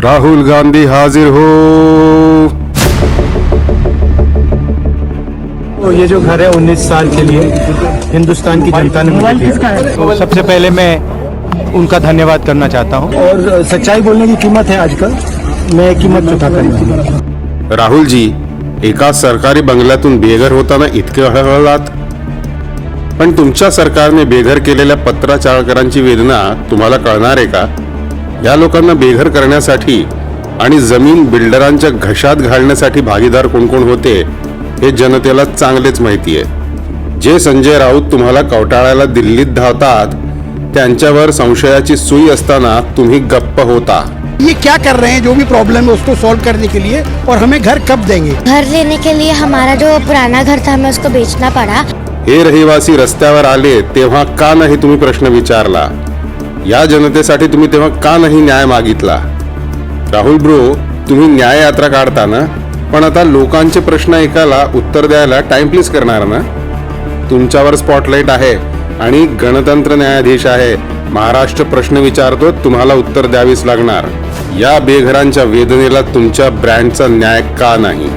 राहुल गांधी हाजिर हो। तो ये जो घर है उन्नीस साल के लिए हिंदुस्तान की जनता ने मुझे दिया। तो सबसे पहले मैं उनका धन्यवाद करना चाहता हूँ। और सच्चाई बोलने की कीमत है आजकल मैं कीमत चुका करूँगा राहुलजी एका सरकारी बंगल्यातून बेघर होताना इतके हळहळलात पण तुमच्या सरकारने बेघर केलेल्या पत्राचारकरांची वेदना तुम्हाला कळणार आहे का? या लोकांना बेघर करण्यासाठी आणि जमीन बिल्डरांच्या घशात घालण्यासाठी भागीदार कोण कोण होते हे जनतेला चांगलेच माहिती आहे. जे संजय राऊत तुम्हाला कवटाळायला दिल्लीत धावतात त्यांच्यावर संशयाची सुई असताना तुम्ही गप्प होता. ये क्या कर रहे हैं? जो भी प्रॉब्लम है उसको सॉल्व करने के लिए और हमें घर कब देंगे? घर लेने के लिए हमारा जो पुराना घर था हमें उसको बेचना पड़ा। हे रहिवासी रस्त्यावर आले तेव्हा का नाही तुम्ही प्रश्न विचारला? या जनतेसाठी तुम्ही तेव्हा का नाही न्याय मागितला? राहुल ब्रो तुम्ही न्याय यात्रा काढता ना? पण आता लोकांचे प्रश्न ऐकायला उत्तर द्यायला टाइम प्लीज करणार ना? तुमच्यावर स्पॉटलाईट आहे आणि गणतंत्र न्यायाधीश आहे. महाराष्ट्र प्रश्न विचारतो तुम्हाला उत्तर द्यावीच लागणार. या बेघरांच्या वेदनेला तुमच्या ब्रँडचा न्याय का नाही?